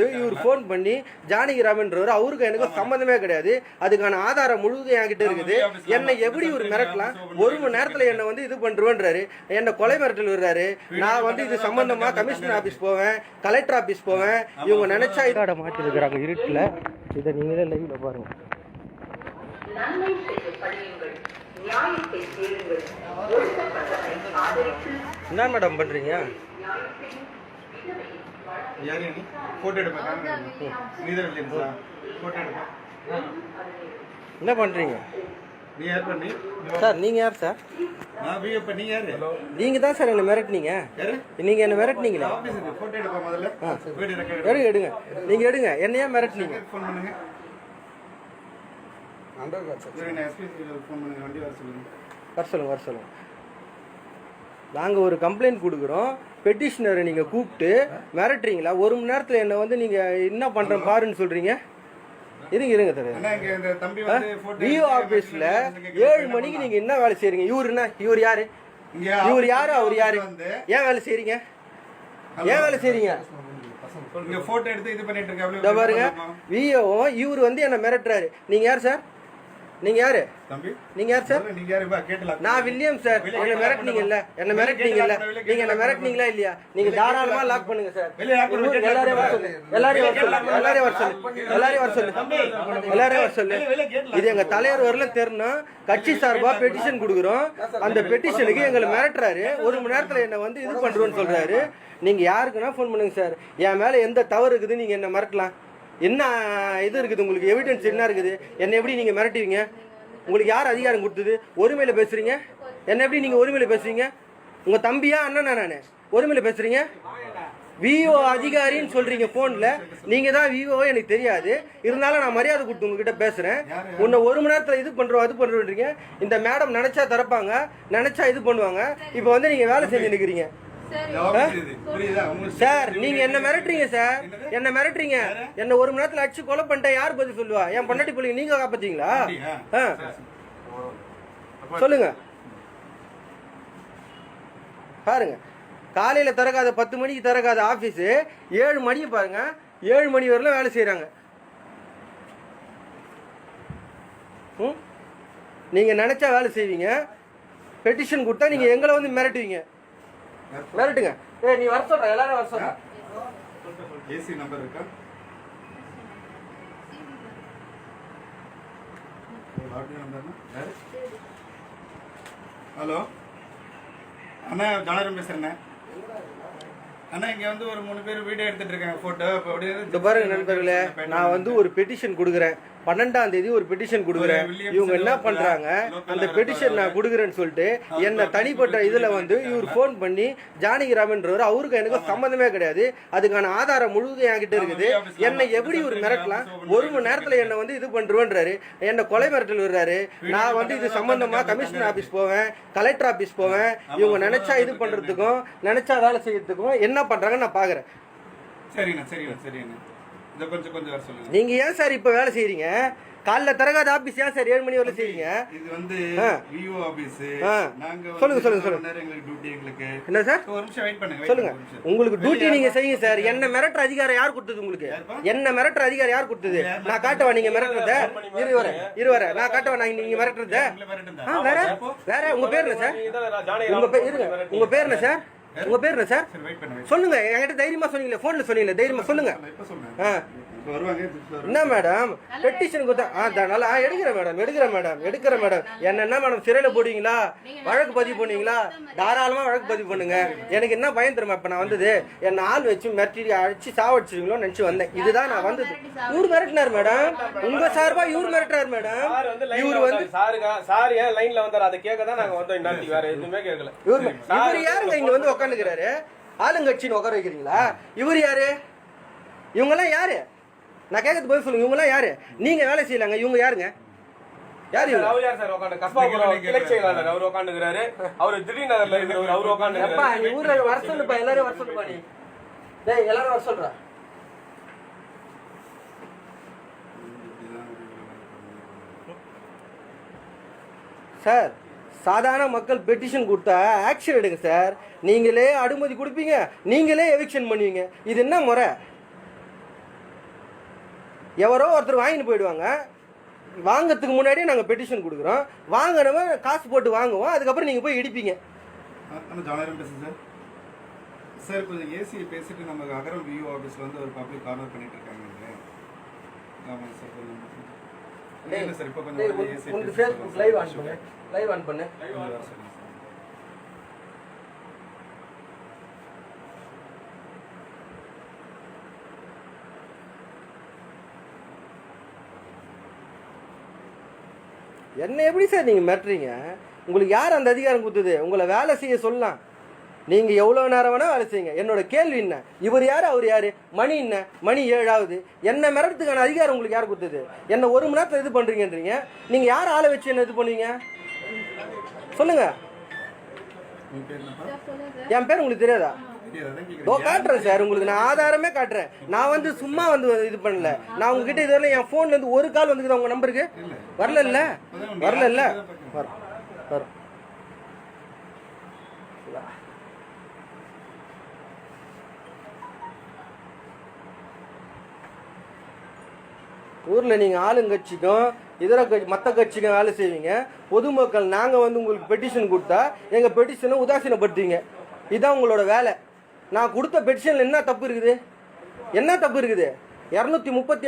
வந்து இவர் ஃபோன் பண்ணி ஜானகிராமன்றவர் அவருக்கு எனக்கு சம்மந்தமே கிடையாது. அதுக்கான ஆதாரம் முழுவதும் என்கிட்ட இருக்குது. என்னை எப்படி இவர் மிரட்டலாம்? ஒரு மணி நேரத்துல என்னை வந்து இது பண்றேன்றாரு. என்னை கொலை மிரட்டல் விடுறாரு. நான் வந்து இது சம்பந்தமா கமிஷனர் ஆபீஸ் போவேன் கலெக்டர் ஆபீஸ் போவேன். இவங்க நினைச்சா இதாட மாட்டி இருக்கிறாங்க இருட்டுல. இதை நீங்களே லைவ்ல பாருங்க. நன்மை செய்ய படியுங்கள் நியாயத்தை தேடுங்கள் ஒடுக்கப்பட்டவரை ஆதரித்து என்ன மேடம் பண்றீங்க? யாரு நீ போட்டோ எடுப்பேன் நீ தான் இல்லையா போட்டோ எடுப்பேன் என்ன பண்றீங்க நீ யார் பண்ணி சார் நீங்க யார் சார் நான் பிஏ பண்ணி யாரு நீங்க தான் சார் என்ன மிரட்டினீங்க யாரு நீங்க என்ன மிரட்டினீங்களா ஆபீஸ் இது போட்டோ எடுப்பேன் முதல்ல வீடியோ ரெக்கார்ட் எடுங்க எடுங்க நீங்க எடுங்க என்னையா மிரட்டினீங்க ஃபோன் பண்ணுங்க சரி நான் எஸ்பி ஃபோன் பண்ணுங்க வண்டி வர சொல்லுங்க வர சொல்லுங்க வர சொல்லுங்க நாங்க ஒரு கம்ப்ளைண்ட் கொடுக்குறோம். பெட்டிஷனரை நீங்க கூப்பிட்டு மிரட்டுறீங்களா? ஒரு மணி நேரத்துல என்ன வந்து நீங்க என்ன பண்றேன் பாருன்னு சொல்றீங்க? இருங்க இருங்க தம்பி. விஓ ஆபீஸ்ல ஏழு மணிக்கு நீங்க என்ன வேலை செய்றீங்க? இவரு என்ன? இவர் யாரு? இவர் யாரு? அவர் யாரு? ஏன் வேலை செய்றீங்க? ஏன் வேலை விஓ இவர் வந்து என்ன மிரட்டுறாரு. நீங்க யார் சார்? நீங்க யாரு? தம்பி? நீங்க யார் சார்? நீங்க யாரு? பா கேட்டலாம். நான் வில்லியம் சார். என்ன மிரட்டினீங்கல்ல. என்ன மிரட்டினீங்கல்ல. நீங்க என்ன மிரட்டினீங்களா இல்லையா? நீங்க தாராளமா லாக் பண்ணுங்க சார். எல்லாரையும் வர சொல்லு. எல்லாரையும் வர சொல்லு. எல்லாரையும் வர சொல்லு. எல்லாரையும் வர சொல்லு. எல்லாரையும் வர சொல்லு. இது எங்க தலைவர் வரல தெரியணும் கட்சி சார்பா பெட்டிஷன் கொடுக்குறோம். அந்த பெட்டிஷனுக்கு எங்களை மிரட்டுறாரு. ஒரு மணி நேரத்துல என்ன வந்து இது பண்றோம்னு சொல்றாரு. நீங்க யாருக்குன்னா ஃபோன் பண்ணுங்க சார். என் மேல எந்த தவறு இருக்குது நீங்க என்ன மிரட்டலாம். என்ன இது இருக்குது உங்களுக்கு? எவிடன்ஸ் என்ன இருக்குது? என்னை எப்படி நீங்கள் மிரட்டுவீங்க உங்களுக்கு யார் அதிகாரம் கொடுத்தது? ஒருமையில் பேசுகிறீங்க என்ன எப்படி நீங்கள் ஒருமையில் பேசுறீங்க? உங்கள் தம்பியா அண்ணனா நான்? ஒருமையில் பேசுகிறீங்க விஓ அதிகாரின்னு சொல்றீங்க போன்ல. நீங்க தான் விஓ எனக்கு தெரியாது. இருந்தாலும் நான் மரியாதை கொடுத்து உங்ககிட்ட பேசுறேன். உன்னை ஒரு மணி நேரத்தில் இது பண்றோம் அது பண்றோன்றீங்க. இந்த மேடம் நினைச்சா திறப்பாங்க நினைச்சா இது பண்ணுவாங்க. இப்போ வந்து நீங்க வேலை செஞ்சு நிற்கிறீங்க சார். நீங்க என்ன மிரட்டுறீங்க சார்? என்ன மிரட்டுறீங்க? என்ன ஒரு மணி நேரத்துல அடிச்சு கொலை பண்ணிட்டேன் யார் பதில் சொல்லுவா? என் பொண்டாட்டி பிள்ளைங்க நீங்க காப்பாத்தீங்களா. சொல்லுங்க. பாருங்க. காலையில திறக்காத பத்து மணிக்கு திறக்காத ஆபீஸ் ஏழு மணிக்கு பாருங்க. ஏழு மணி வரலாம் வேலை செய்றாங்க. ம்? நீங்க நினைச்சா வேலை செய்வீங்க. பெட்டிஷன் கொடுத்தா நீங்க எங்களை வந்து மிரட்டுவீங்க. மிரட்டுங்க. ஏய் நீ வர சொல்ற எல்லாரும் வர சொல்ற. ஏசி நம்பர் இருக்கா? ஹலோ? அண்ணா ஜானரம் பேசுறேண்ணே. அண்ணா இங்க வந்து ஒரு மூணு பேர் வீடியோ எடுத்துட்டு இருக்காங்க போட்டோ இப்போ அப்படியே பாருங்க நண்பர்களே. நான் வந்து ஒரு பெட்டிஷன் கொடுக்குறேன். பன்னெண்டாம் தேதி ஒரு பெட்டிஷன் கொடுக்குறேன். இவங்க என்ன பண்றாங்க? அந்த பெட்டிஷன் நான் கொடுக்குறேன்னு சொல்லிட்டு என்ன தனிப்பட்ட இதுல வந்து இவர் ஃபோன் பண்ணி ஜானகிராமன்றவர் அவருக்கு எனக்கு சம்மந்தமே கிடையாது. அதுக்கான ஆதாரம் முழுவதும் என்கிட்ட இருக்குது. என்னை எப்படி இவர் மிரட்டலாம்? ஒரு மணி நேரத்துல என்ன வந்து இது பண்றேன்றாரு என்ன கொலை மிரட்டல் விடுறாரு. நான் வந்து இது சம்பந்தமா கமிஷனர் ஆபீஸ் போவேன் கலெக்டர் ஆபீஸ் போவேன். இவங்க நினைச்சா இது பண்றதுக்கும் நினைச்சா வேலை செய்யறதுக்கும் என்ன பண்றாங்கன்னு நான் பாக்குறேன். சரிண்ணா சரிண்ணா சரிண்ணா. நீங்க ஏன் சார் இப்ப வேலை செய்றீங்க? காலைல திறக்காத ஆபீஸ் ஏன் சார் ஏழு மணி வரை செய்றீங்க? இது வந்து ஆ. விஓ ஆபீஸ் ஆ. நாங்க சொல்லுங்க, சொல்லுங்க, சொல்லுங்க. எங்களுக்கு டியூட்டி எங்களுக்கு. என்ன சார்? ஒரு நிமிஷம் வெயிட் பண்ணுங்க சொல்லுங்க. உங்களுக்கு டியூட்டி நீங்க செய்யுங்க சார். என்ன மிரட்டுற அதிகாரம் யார் கொடுத்தது உங்களுக்கு? என்ன மிரட்டுற அதிகாரம் யார் கொடுத்தது? நான் காட்டவா நீங்க மிரட்டுறத? இரு வர இரு வர நான் காட்டவா நான் நீங்க மிரட்டுறத? வேற? வேற? உங்க பேர் என்ன சார்? உங்க பேர் இருங்க. உங்க பேர் என்ன சார்? உங்க பேர் என்ன சார்? சொல்லுங்க. என்கிட்ட தைரியமா சொன்னீங்களே போன்ல சொன்னீங்களே தைரியமா சொல்லுங்க. ஆ. என்ன மேடம் பெட்டிஷன் கொடுத்தா ஆ நல்லா ஆ, எடுக்கிறேன் மேடம் எடுக்கிறேன் மேடம் எடுக்கிறேன் மேடம் என்ன என்ன மேடம் சிறையில போடுவீங்களா வழக்கு பதிவு பண்ணுவீங்களா தாராளமா வழக்கு பதிவு பண்ணுங்க. எனக்கு என்ன பயம் தெரியுமா? இப்ப நான் வந்தது என்ன ஆள் வச்சு மிரட்டி அடிச்சு சாவடிச்சிருவீங்களோ நினைச்சு வந்தேன். இதுதான் நான் வந்தது. இவர் மிரட்டினார் மேடம் உங்க சார்பா இவர் மிரட்டுறாரு மேடம் இவர் வந்து. சாருங்க சார் ஏன் லைன்ல வந்தாரு? அதை கேட்க தான் நாங்க வந்தோம் இன்னாட்டி வேற எதுவுமே கேட்கல இவர் இவர் யாருங்க இங்க வந்து உட்காந்துக்கிறாரு ஆளுங்கட்சின்னு உட்கார வைக்கிறீங்களா? இவர் யாரு? இவங்கெல்லாம் யாரு? நான் கேட்கறது பதில் சொல்லுங்க. இவங்கெல்லாம் யாரு? நீங்க வேலை செய்யலாங்க. இவங்க யாருங்க? யார் இவங்க? அவர் யார் சார் உட்காந்து? கஸ்பாபுரம் கிளை செயலாளர் அவர் உட்காந்துக்கிறாரு. அவர் திடீர் நகர்ல இருக்கிறவர் அவர் எப்பா உட்காந்துக்கிறாரு நீ ஊர்ல வர சொல்லுப்பா. எல்லாரும் வர சொல்லுப்பா நீ. டேய் எல்லாரும் வர சொல்றா. சார் சாதாரண மக்கள் பெட்டிஷன் கொடுத்தா ஆக்ஷன் எடுங்க சார். நீங்களே அனுமதி கொடுப்பீங்க. நீங்களே எவிக்ஷன் பண்ணுவீங்க. இது என்ன முறை? எவரோ ஒருத்தர் வாங்கிட்டு போயிடுவாங்க. வாங்கறதுக்கு முன்னாடியே நாங்கள் பெட்டிஷன் கொடுக்குறோம். வாங்குறவன் காசு போட்டு வாங்குவோம். அதுக்கப்புறம் நீங்கள் போய் இடிப்பீங்க. சார். கொஞ்சம் ஏசி பேசிட்டு நம்ம அகரம் வியூ ஆஃபீஸில் வந்து ஒரு பப்ளிக் கார்னர் பண்ணிட்டு இருக்காங்க. ஆமாங்க சார் கொஞ்சம் இல்லை சார். இப்போ கொஞ்சம் லைவ் ஆன் பண்ணு. லைவ் ஆன் பண்ணு. என்ன எப்படி சார் நீங்கள் மிரட்டுறீங்க? உங்களுக்கு யார் அந்த அதிகாரம் கொடுத்தது? உங்களை வேலை செய்ய சொல்லலாம். நீங்கள் எவ்வளோ நேரம் வேணால் வேலை செய்யுங்க. என்னோட கேள்வி என்ன? இவர் யார்? அவர் யார்? மணி என்ன? மணி ஏழாவது. என்ன மிரட்டுறதுக்கான அதிகாரம் உங்களுக்கு யார் கொடுத்தது? என்ன ஒரு மணி நேரத்தில் இது பண்ணுறீங்கன்றீங்க நீங்கள் யார் ஆளை வச்சு என்ன இது பண்ணுவீங்க? சொல்லுங்கள் என் பேர் உங்களுக்கு தெரியாதா? ஓ காட்டுறேன் சார் உங்களுக்கு நான் ஆதாரமே காட்டுறேன். நான் வந்து சும்மா வந்து இது பண்ணல. நான் உங்ககிட்ட இதுவரை என் ஃபோன்ல இருந்து ஒரு கால் வந்துக்குதா உங்க நம்பருக்கு வரல இல்ல? வரல இல்ல? வரும். வரும். ஊரில் நீங்கள் ஆளுங்கட்சிக்கும் இதர கட்சி மற்ற கட்சிக்கும் வேலை செய்வீங்க. பொதுமக்கள் நாங்கள் வந்து உங்களுக்கு பெட்டிஷன் கொடுத்தா எங்கள் பெட்டிஷனை உதாசீனப்படுத்துவீங்க. இதுதான் உங்களோட வேலை. நான் கொடுத்த பெட்டிஷனில் என்ன தப்பு இருக்குது? என்ன தப்பு இருக்குது? இரநூத்தி முப்பத்தி